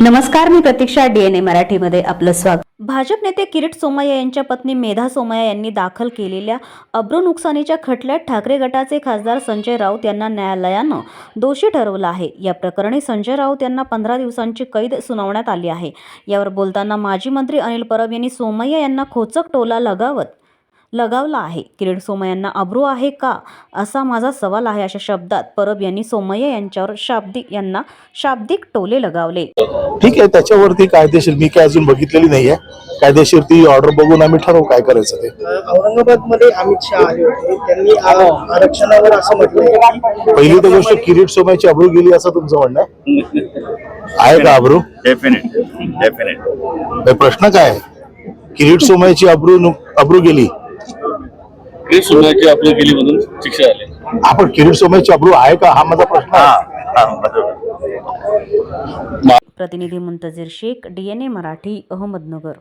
नमस्कार मी प्रतीक्षा डीएनए मराठीमध्ये आपलं स्वागत. भाजप नेते किरीट सोमय्या यांच्या पत्नी मेधा सोमय्या यांनी दाखल केलेल्या अब्रू नुकसानीच्या खटल्यात ठाकरे गटाचे खासदार संजय राऊत यांना न्यायालयानं दोषी ठरवलं आहे. या प्रकरणी संजय राऊत यांना पंधरा दिवसांची कैद सुनावण्यात आली आहे. यावर बोलताना माजी मंत्री अनिल परब यांनी सोमय्या यांना खोचक टोला लगावत लगावला आहे. किरीट सोमय्यांना अब्रू आहे का? असा माझा सवाल आहे अशा शब्दात परब यांनी सोमय्या यांच्यावर शाब्दिक यांना शाब्दिक टोले लगावले. ठीक आहे त्याच्यावरती कायदेशीर मी काय अजून बघितलेली नाहीये. कायदेशीर ती ऑर्डर बघून आम्ही ठरवू काय करायचं ते. औरंगाबादमध्ये अमित शहा आले होते. त्यांनी आ- आरक्षणावर असं म्हटलंय पहिली तर गोष्ट किरीट सोमयाची अब्रू गेली असं तुमचं म्हणणं? आहे? आहे का अब्रू? डेफिनेट डेफिनेट प्रश्न काय? आहे? किरीट सोमयाची अब्रू नु- अब्रू गेली. सोमयाची आपली गेली म्हणून शिक्षा झाली. आपण किरीट सोमयाची अब्रू आहे का? हा माझा प्रश्न आहे. प्रतिनिधी मुंतजीर शेख डीएनए मराठी अहमदनगर.